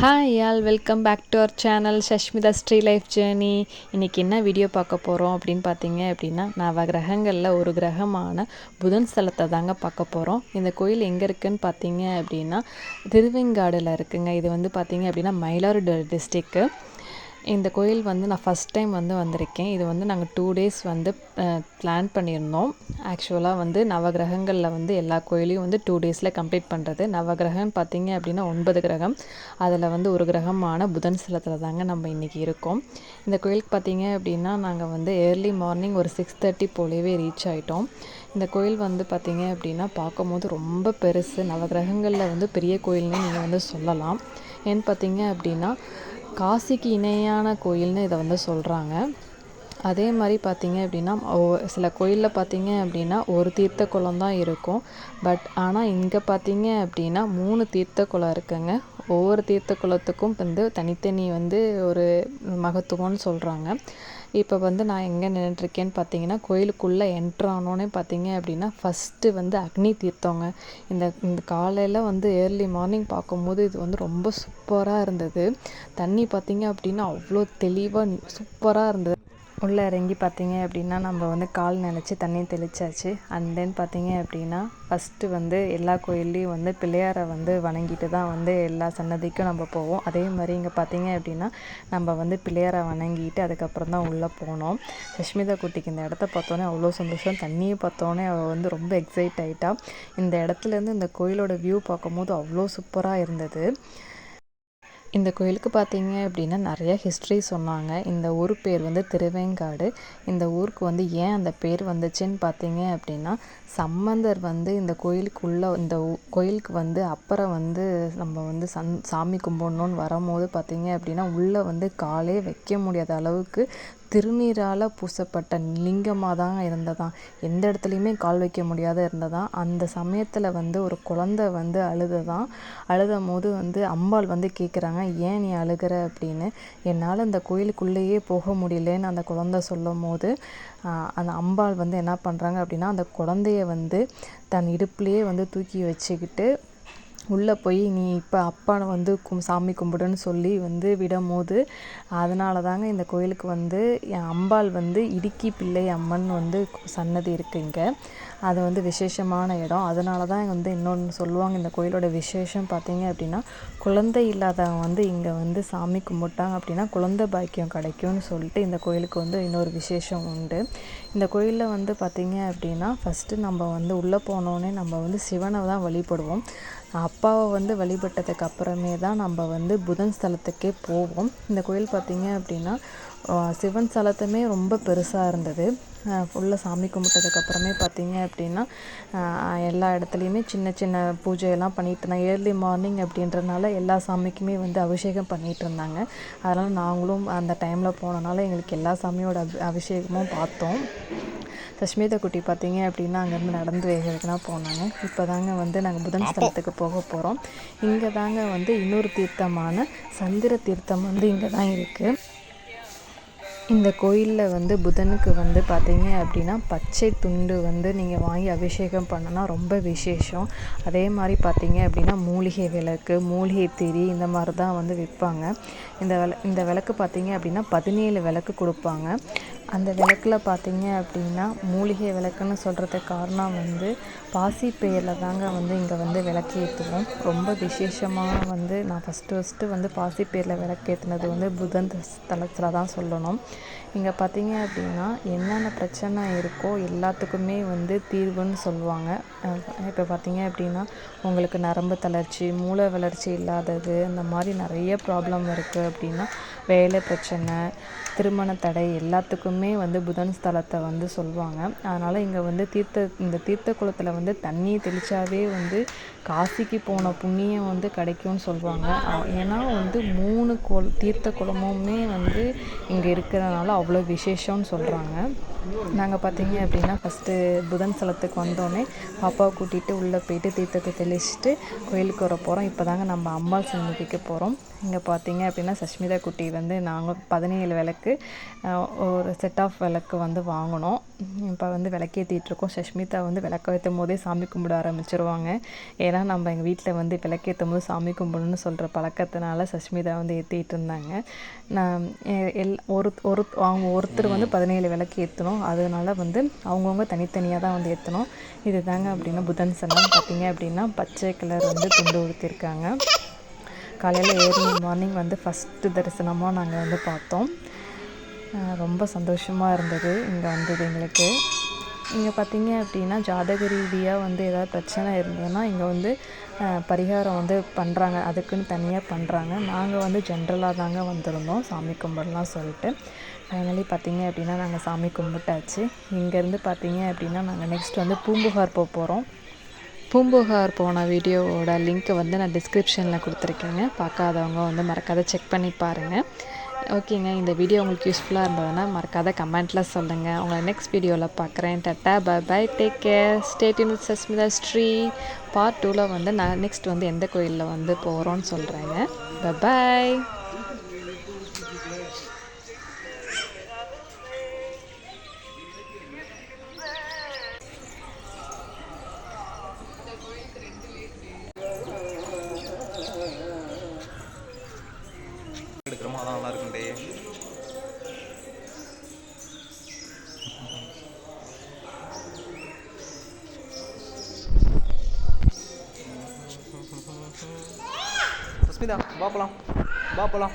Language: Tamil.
Hi all welcome back to our channel Sashmitha Sri life journey இன்றைக்கி என்ன வீடியோ பார்க்க போகிறோம் அப்படின்னு பார்த்தீங்க அப்படின்னா நவ கிரகங்களில் ஒரு கிரகமான புதன் ஸ்தலத்தை தாங்க பார்க்க போகிறோம் இந்த கோயில் எங்கே இருக்குதுன்னு பார்த்தீங்க அப்படின்னா திருவெங்காடில் இருக்குங்க. இது வந்து பார்த்தீங்க அப்படின்னா மயிலாடுதுறை டிஸ்ட்ரிக்கு இந்த கோயில் வந்து நான் ஃபஸ்ட் டைம் வந்து வந்திருக்கேன். இது வந்து நாங்கள் டூ டேஸ் வந்து பிளான் பண்ணியிருந்தோம். ஆக்சுவலாக வந்து நவகிரகங்களில் வந்து எல்லா கோயிலையும் வந்து டூ டேஸில் கம்ப்ளீட் பண்ணுறது நவகிரகம்னு பார்த்தீங்க அப்படின்னா ஒன்பது கிரகம். அதில் வந்து ஒரு கிரகமான புதன் சிலத்தில் தாங்க நம்ம இன்றைக்கி இருக்கோம். இந்த கோயிலுக்கு பார்த்தீங்க அப்படின்னா நாங்கள் வந்து ஏர்லி மார்னிங் ஒரு சிக்ஸ் தேர்ட்டி போலவே ரீச் ஆகிட்டோம் இந்த கோயில் வந்து பார்த்திங்க அப்படின்னா பார்க்கும்போது ரொம்ப பெருசு. நவகிரகங்களில் வந்து பெரிய கோயில்னு நீங்கள் வந்து சொல்லலாம். ஏன்னு பார்த்தீங்க அப்படின்னா காசிக்கு இணையான கோயில்னு இதை வந்து சொல்கிறாங்க அதே மாதிரி பார்த்திங்க அப்படின்னா சில கோயிலில் பார்த்திங்க அப்படின்னா ஒரு தீர்த்த குளம் தான் இருக்கும். பட் ஆனால் இங்கே பார்த்திங்க அப்படின்னா மூணு தீர்த்த குளம் இருக்குங்க. ஒவ்வொரு தீர்த்த குளத்துக்கும் வந்து தனித்தனி வந்து ஒரு மகத்துவம்னு சொல்கிறாங்க இப்போ வந்து நான் எங்கே நின்றுட்டுருக்கேன்னு பார்த்தீங்கன்னா கோயிலுக்குள்ளே என்ட்ரு ஆனோன்னே பார்த்தீங்க அப்படின்னா ஃபஸ்ட்டு வந்து அக்னி தீர்த்தங்க. இந்த இந்த காலையில் வந்து ஏர்லி மார்னிங் பார்க்கும்போது இது வந்து ரொம்ப சூப்பராக இருந்தது. தண்ணி பார்த்தீங்க அப்படின்னா அவ்வளோ தெளிவாக சூப்பராக இருந்தது. உள்ளே இறங்கி பார்த்தீங்க அப்படின்னா நம்ம வந்து கால் நினச்சி தண்ணி தெளித்தாச்சு அண்ட் தென் பார்த்தீங்க அப்படின்னா ஃபஸ்ட்டு வந்து எல்லா கோயில்லையும் வந்து பிள்ளையாரை வந்து வணங்கிட்டு தான் வந்து எல்லா சன்னதிக்கும் நம்ம போவோம். அதே மாதிரி இங்கே பார்த்தீங்க அப்படின்னா நம்ம வந்து பிள்ளையாரை வணங்கிட்டு அதுக்கப்புறம் தான் உள்ளே போனோம். சஷ்மிதா குட்டிக்கு இந்த இடத்த பார்த்தோன்னே அவ்வளோ சந்தோஷம். தண்ணியை பார்த்தோன்னே அவள் வந்து ரொம்ப எக்ஸைட் ஆகிட்டா இந்த இடத்துலேருந்து இந்த கோயிலோட வியூ பார்க்கும்போது அவ்வளோ சூப்பராக இருந்தது. இந்த கோயிலுக்கு பார்த்தீங்க அப்படின்னா நிறைய ஹிஸ்ட்ரி சொன்னாங்க. இந்த ஊர் பேர் வந்து திருவேங்காடு. இந்த ஊருக்கு வந்து ஏன் அந்த பேர் வந்துச்சுன்னு பார்த்தீங்க அப்படின்னா சம்பந்தர் வந்து இந்த கோயிலுக்குள்ளே இந்த கோயிலுக்கு வந்து அப்புறம் வந்து நம்ம வந்து சன் சாமி கும்பிடணுன்னு வரும்போது பார்த்தீங்க அப்படின்னா உள்ளே வந்து காலே வைக்க முடியாத அளவுக்கு திருநீரால் பூசப்பட்ட லிங்கமாக தான் இருந்ததாம். எந்த இடத்துலையுமே கால் வைக்க முடியாத இருந்ததாம். அந்த சமயத்தில் வந்து ஒரு குழந்த வந்து அழுததான் அழுதும் போது வந்து அம்பாள் வந்து கேட்குறாங்க ஏன் நீ அழுகிற? அப்படின்னு. என்னால் அந்த கோயிலுக்குள்ளேயே போக முடியலன்னு அந்த குழந்த சொல்லும் போது அந்த அம்பாள் வந்து என்ன பண்ணுறாங்க அப்படின்னா அந்த குழந்தைய வந்து தன் இடுப்புலேயே வந்து தூக்கி வச்சுக்கிட்டு உள்ளே போய் நீ இப்போ அப்பானை வந்து கும் சாமி கும்பிடுன்னு சொல்லி வந்து விடும் போது அதனால தாங்க இந்த கோயிலுக்கு வந்து என் அம்பாள் வந்து இடுக்கி பிள்ளை அம்மன் வந்து சன்னதி இருக்குது இங்கே. அது வந்து விசேஷமான இடம். அதனால தான் வந்து இன்னொன்று சொல்லுவாங்க இந்த கோயிலோட விசேஷம் பார்த்தீங்க அப்படின்னா குழந்தை இல்லாதவங்க வந்து இங்கே வந்து சாமி கும்பிட்டாங்க அப்படின்னா குழந்தை பாக்கியம் கிடைக்கும்னு சொல்லிட்டு இந்த கோயிலுக்கு வந்து இன்னொரு விசேஷம் உண்டு. இந்த கோயிலில் வந்து பார்த்திங்க அப்படின்னா ஃபஸ்ட்டு நம்ம வந்து உள்ளே போனோடனே நம்ம வந்து சிவனை தான் வழிபடுவோம். அப்பாவை வந்து வழிபட்டதுக்கு அப்புறமே தான் நம்ம வந்து புதன் ஸ்தலத்துக்கே போவோம். இந்த கோயில் பார்த்திங்க அப்படின்னா சிவன் ஸ்தலத்துமே ரொம்ப பெருசாக இருந்தது. ஃபுல்லாக சாமி கும்பிட்டதுக்கப்புறமே பார்த்தீங்க அப்படின்னா எல்லா இடத்துலையுமே சின்ன சின்ன பூஜையெல்லாம் பண்ணிகிட்டு இருந்தாங்க. ஏர்லி மார்னிங் அப்படின்றனால எல்லா சாமிக்குமே வந்து அபிஷேகம் பண்ணிகிட்டு இருந்தாங்க. அதனால் நாங்களும் அந்த டைமில் போனனால எங்களுக்கு எல்லா சாமியோட அபிஷேகமும் பார்த்தோம். சஷ்மிதா குட்டி பார்த்தீங்க அப்படின்னா அங்கேருந்து நடந்து வேகிறதுக்குனா போனாங்க. இப்போ தாங்க வந்து நாங்கள் புதன் ஸ்தலத்துக்கு போக போகிறோம் இங்கே தாங்க வந்து இன்னொரு தீர்த்தமான சந்திர தீர்த்தம் வந்து இங்கே தான் இருக்குது இந்த கோயிலில் வந்து புதனுக்கு வந்து பார்த்தீங்க அப்படின்னா பச்சை துண்டு வந்து நீங்கள் வாங்கி அபிஷேகம் பண்ணனா ரொம்ப விசேஷம். அதே மாதிரி பார்த்தீங்க அப்படின்னா மூலிகை விளக்கு மூலிகை திரி இந்த மாதிரி தான் வந்து விற்பாங்க. இந்த விள இந்த விளக்கு பார்த்தீங்க அப்படின்னா பதினேழு விளக்கு கொடுப்பாங்க. அந்த விளக்கில் பார்த்தீங்க அப்படின்னா மூலிகை விளக்குன்னு சொல்கிறதுக்கு காரணம் வந்து பாசி பெயரில் தாங்க வந்து இங்கே வந்து விளக்கேற்றுவோம் ரொம்ப விசேஷமாக வந்து நான் ஃபஸ்ட்டு ஃபஸ்ட்டு வந்து பாசி பெயரில் விளக்கேற்றினது வந்து புதன் தலத்தில் தான் சொல்லணும். இங்கே பார்த்தீங்க அப்படின்னா என்னென்ன பிரச்சனை இருக்கோ எல்லாத்துக்குமே வந்து தீர்வுன்னு சொல்லுவாங்க. இப்போ பார்த்தீங்க அப்படின்னா உங்களுக்கு நரம்பு தளர்ச்சி மூளை வளர்ச்சி இல்லாதது அந்த மாதிரி நிறைய ப்ராப்ளம் இருக்குது அப்படின்னா வேலை பிரச்சனை திருமண தடை எல்லாத்துக்குமே வந்து புதன் ஸ்தலத்தை வந்து சொல்லுவாங்க அதனால் இங்கே வந்து தீர்த்த இந்த தீர்த்த குளத்தில் வந்து தண்ணி தெளித்தாவே வந்து காசிக்கு போன புண்ணியம் வந்து கிடைக்கும்னு சொல்லுவாங்க ஏன்னா வந்து மூணு கோ தீர்த்த குளமுமே வந்து இங்கே இருக்கிறதுனால அவ்வளோ விசேஷம்னு சொல்கிறாங்க நாங்கள் பார்த்தீங்க அப்படின்னா ஃபஸ்ட்டு புதன் ஸ்தலத்துக்கு வந்தோடனே பாப்பாவை கூட்டிகிட்டு உள்ளே போயிட்டு தீர்த்தத்தை தெளிச்சுட்டு கோயிலுக்கு வர போகிறோம் இப்போ தாங்க நம்ம அம்பாள் சன்னதிக்கு போகிறோம் இங்கே பார்த்தீங்க அப்படின்னா சஷ்மிதா குட்டி வந்து நாங்கள் பதினேழு விளக்கு ஒரு செட் ஆஃப் விளக்கு வந்து வாங்கினோம். இப்போ வந்து விளக்கேற்றிட்டுருக்கோம் சஷ்மிதா வந்து விளக்க ஏற்றும் போதே சாமி கும்பிட ஆரம்பிச்சிருவாங்க. ஏன்னா நம்ம எங்கள் வீட்டில் வந்து விளக்கேற்றும் போது சாமி கும்பிடணும்னு சொல்கிற பழக்கத்தினால சஷ்மிதா வந்து ஏற்றிட்டு இருந்தாங்க. நான் எல் ஒரு ஒரு அவங்க ஒருத்தர் வந்து பதினேழு விளக்கு ஏற்றணும் அதனால வந்து அவங்கவுங்க தனித்தனியாக தான் வந்து ஏற்றணும் இது தாங்க அப்படின்னா புதன் சனம் பார்த்தீங்க அப்படின்னா பச்சை கலர் வந்து துண்டு ஊற்றிருக்காங்க காலையில் ஏர்லி மார்னிங் வந்து ஃபஸ்ட்டு தரிசனமாக நாங்கள் வந்து பார்த்தோம். ரொம்ப சந்தோஷமாக இருந்தது இங்கே வந்தது எங்களுக்கு. இங்கே பார்த்தீங்க அப்படின்னா ஜாதக ரீதியாக வந்து ஏதாவது பிரச்சனை இருந்ததுன்னா இங்கே வந்து பரிகாரம் வந்து பண்ணுறாங்க அதுக்குன்னு தனியாக பண்ணுறாங்க நாங்கள் வந்து ஜென்ரலாக தாங்க வந்திருந்தோம். சாமி கும்பிடலாம் சொல்லிட்டு. ஃபைனலி பார்த்தீங்க அப்படின்னா நாங்கள் சாமி கும்பிட்டாச்சு. இங்கேருந்து பார்த்தீங்க அப்படின்னா நாங்கள் நெக்ஸ்ட் வந்து பூம்புகார் போக போகிறோம் பூம்புகார் போன வீடியோவோட லிங்க்கை வந்து நான் டிஸ்கிரிப்ஷனில் கொடுத்துருக்கேங்க. பார்க்காதவங்க வந்து மறக்காத செக் பண்ணி பாருங்கள் ஓகேங்க இந்த வீடியோ உங்களுக்கு யூஸ்ஃபுல்லாக இருந்ததுன்னா மறக்காத கமெண்ட்டில் சொல்லுங்கள் உங்களை நெக்ஸ்ட் வீடியோவில் பார்க்குறேன். Tata bye bye take care stay tuned with Sashmitha Sri part டூவில் வந்து நான் நெக்ஸ்ட் வந்து எந்த கோயிலில் வந்து போகிறோன்னு சொல்கிறேங்க பை பாய் எடுக்கிறோமோ அதான் நல்லா இருக்குண்டே சஸ்மிதா வா போலாம். வா போலாம்.